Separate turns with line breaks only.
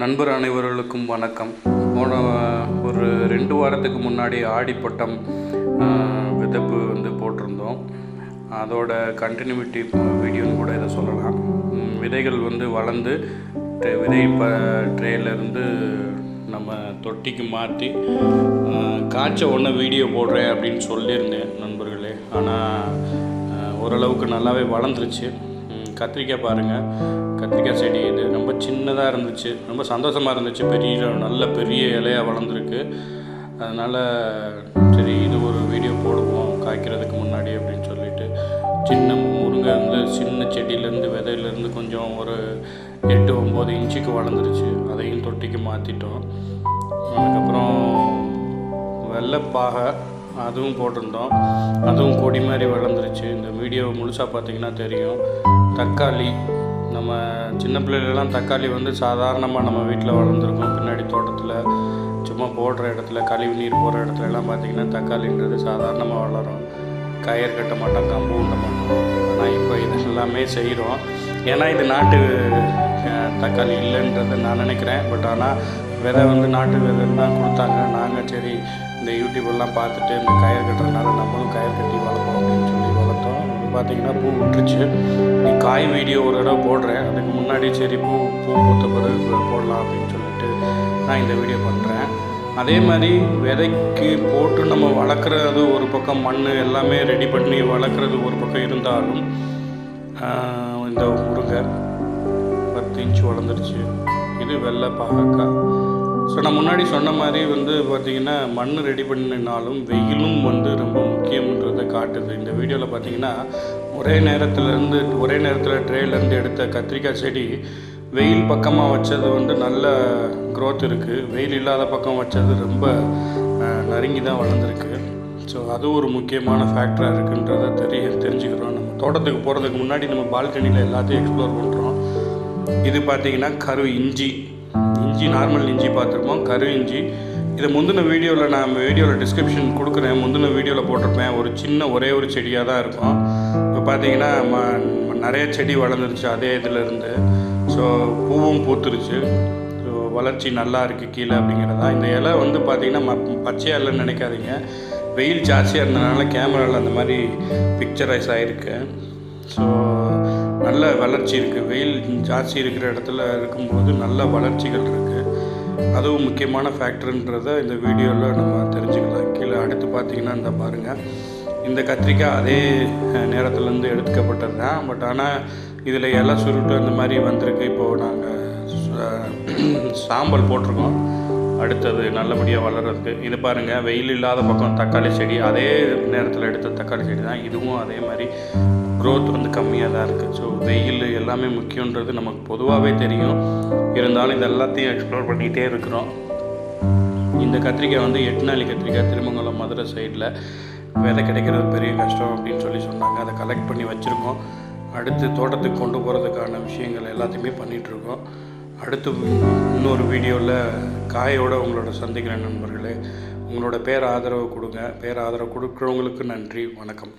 நண்பர் அனைவர்களுக்கும் வணக்கம். போன ஒரு ரெண்டு வாரத்துக்கு முன்னாடி ஆடிப்பட்டம் விதப்பு வந்து போட்டிருந்தோம். அதோட கண்டினியூட்டி வீடியோன்னு கூட இதை சொல்லலாம். விதைகள் வந்து வளர்ந்து விதை ப ட்ரேலேருந்து நம்ம தொட்டிக்கு மாற்றி காய்ச்ச ஒன்று வீடியோ போடுறேன் அப்படின்னு சொல்லியிருந்தேன் நண்பர்களே. ஆனால் ஓரளவுக்கு நல்லாவே வளர்ந்துருச்சு. கத்திரிக்காய் பாருங்கள் கத்திரிக்காய் செடி இது ரொம்ப சின்னதாக இருந்துச்சு. ரொம்ப சந்தோஷமாக இருந்துச்சு. பெரிய நல்ல பெரிய இலையாக வளர்ந்துருக்கு. அதனால் சரி இது ஒரு வீடியோ போடுவோம். காய்க்கிறதுக்கு முன்னாடி அப்படின்னு சொல்லிட்டு. சின்ன முருங்கை வந்து சின்ன செடியிலேருந்து விதையிலேருந்து கொஞ்சம் ஒரு எட்டு ஒம்பது இன்ச்சுக்கு வளர்ந்துருச்சு. அதையும் தொட்டிக்கு மாற்றிட்டோம் அதுக்கப்புறம் வெள்ளைப்பாகை அதுவும் போட்டிருந்தோம். அதுவும் கொடி மாதிரி வளர்ந்துருச்சு. இந்த வீடியோ முழுசாக பார்த்தீங்கன்னா தெரியும். தக்காளி நம்ம சின்ன பிள்ளைகளெல்லாம் தக்காளி வந்து சாதாரணமாக நம்ம வீட்டில் வளர்ந்துருக்கோம். பின்னாடி தோட்டத்தில் சும்மா போடுற இடத்துல கழிவு நீர் போகிற இடத்துல எல்லாம் தக்காளின்றது சாதாரணமாக வளரும். கயிறு கட்ட மாட்டோம் கம்பு உண்ட மாட்டோம். ஆனால் இப்போ இது எல்லாமே செய்கிறோம் ஏன்னா இது நாட்டு தக்காளி இல்லைன்றது நான் நினைக்கிறேன். பட் ஆனால் விதை வந்து நாட்டு விதைன்னு தான் கொடுத்தாங்க. நாங்கள் சரி இந்த யூடியூப்லாம் பார்த்துட்டு இந்த கயிறு கட்டுறதுனால நம்மளும் கயிறு கட்டி வளர்ப்போம் அப்படின்னு சொல்லி வளர்த்தோம். அது பார்த்தீங்கன்னா பூ விட்டுருச்சு. நீ காய் வீடியோ ஒரு தடவை போடுறேன். அதுக்கு முன்னாடி சரி பூ பூ பூத்த பிறகு போடலாம் அப்படின்னு சொல்லிட்டு நான் இந்த வீடியோ பண்ணுறேன் அதே மாதிரி விதைக்கு போட்டு நம்ம வளர்க்குறது ஒரு பக்கம் மண் எல்லாமே ரெடி பண்ணி வளர்க்குறது ஒரு பக்கம் இருந்தாலும் இந்த முருங்கை பத்து இன்ச்சு வளர்ந்துருச்சு. இது வெள்ளை பாகக்காய் ஸோ நான் முன்னாடி சொன்ன மாதிரி வந்து பார்த்திங்கன்னா மண் ரெடி பண்ணினாலும் வெயிலும் வந்து ரொம்ப முக்கியம்ன்றதை காட்டுது. இந்த வீடியோவில் பார்த்தீங்கன்னா ஒரே நேரத்துலேருந்து ஒரே நேரத்தில் ட்ரேலேருந்து எடுத்த கத்திரிக்காய் செடி வெயில் பக்கமாக வச்சது வந்து நல்ல க்ரோத் இருக்குது வெயில் இல்லாத பக்கம் வச்சது ரொம்ப நறுங்கி தான் வளர்ந்துருக்கு. ஸோ அது ஒரு முக்கியமான ஃபேக்டராக இருக்குன்றதை தெரிய தெரிஞ்சுக்கிறோம். நம்ம தோட்டத்துக்கு போகிறதுக்கு முன்னாடி நம்ம பால்கனியில் எல்லாத்தையும் எக்ஸ்ப்ளோர் பண்ணுறோம் இது பார்த்தீங்கன்னா கரு இஞ்சி. இஞ்சி நார்மல் இஞ்சி பார்த்துருப்போம் கரு இஞ்சி. இதை முந்தின வீடியோவில் நான் வீடியோவில் டிஸ்கிரிப்ஷன் கொடுக்குறேன். முந்தின வீடியோவில் போட்டிருப்பேன். ஒரு சின்ன ஒரே ஒரு செடியாக தான் இருக்கும். இப்போ பார்த்தீங்கன்னா ம- நிறைய செடி வளர்ந்துருச்சு அதே இதிலிருந்து. ஸோ பூவும் பூத்துருச்சு. ஸோ வளர்ச்சி நல்லா இருக்குது கீழே அப்படிங்கிறதா இந்த இலை வந்து பார்த்தீங்கன்னா ம பச்சையாக இல்லைன்னு நினைக்காதீங்க. வெயில் ஜாஸ்தியாக இருந்ததுனால கேமராவில் அந்த மாதிரி பிக்சரைஸ் ஆகிருக்கு ஸோ நல்ல வளர்ச்சி இருக்குது வெயில் ஜாஸ்தி இருக்கிற இடத்துல இருக்கும்போது நல்ல வளர்ச்சிகள் இருக்குது அதுவும் முக்கியமான ஃபேக்டருன்றதை இந்த வீடியோவில் நம்ம தெரிஞ்சுக்கலாம். கீழே அடுத்து பார்த்திங்கன்னா இந்த பாருங்கள் இந்த கத்திரிக்காய் அதே நேரத்துலேருந்து எடுத்துக்கப்பட்டது தான். பட் ஆனால் இதில் இலை சுருட்டு அந்த மாதிரி வந்திருக்கு. இப்போது நாங்கள் சாம்பல் போட்டிருக்கோம். அடுத்தது நல்லபடியாக வளர்கிறதுக்கு இது பாருங்கள் வெயில் இல்லாத பக்கம் தக்காளி செடி அதே நேரத்தில் எடுத்த தக்காளி செடி தான். இதுவும் அதே மாதிரி க்ரோத் வந்து கம்மியாக தான் இருக்குது ஸோ வெயில் எல்லாமே முக்கியன்றது நமக்கு பொதுவாகவே தெரியும். இருந்தாலும் இது எல்லாத்தையும் எக்ஸ்ப்ளோர் பண்ணிகிட்டே இருக்கிறோம். இந்த கத்திரிக்காய் வந்து எட்டுநாளி கத்திரிக்காய் திருமங்கலம் மதுரை சைடில் விதை கிடைக்கிறது பெரிய கஷ்டம் அப்படின்னு சொல்லி சொன்னாங்க. அதை கலெக்ட் பண்ணி வச்சுருக்கோம். அடுத்து தோட்டத்துக்கு கொண்டு போகிறதுக்கான விஷயங்கள் எல்லாத்தையுமே பண்ணிகிட்ருக்கோம் அடுத்து இன்னொரு வீடியோவில் காயோட உங்களோட சந்திக்கிறேன் நண்பர்களே. உங்களோட பேர் ஆதரவு கொடுங்க. பேர் ஆதரவு கொடுக்குறவங்களுக்கு நன்றி. வணக்கம்.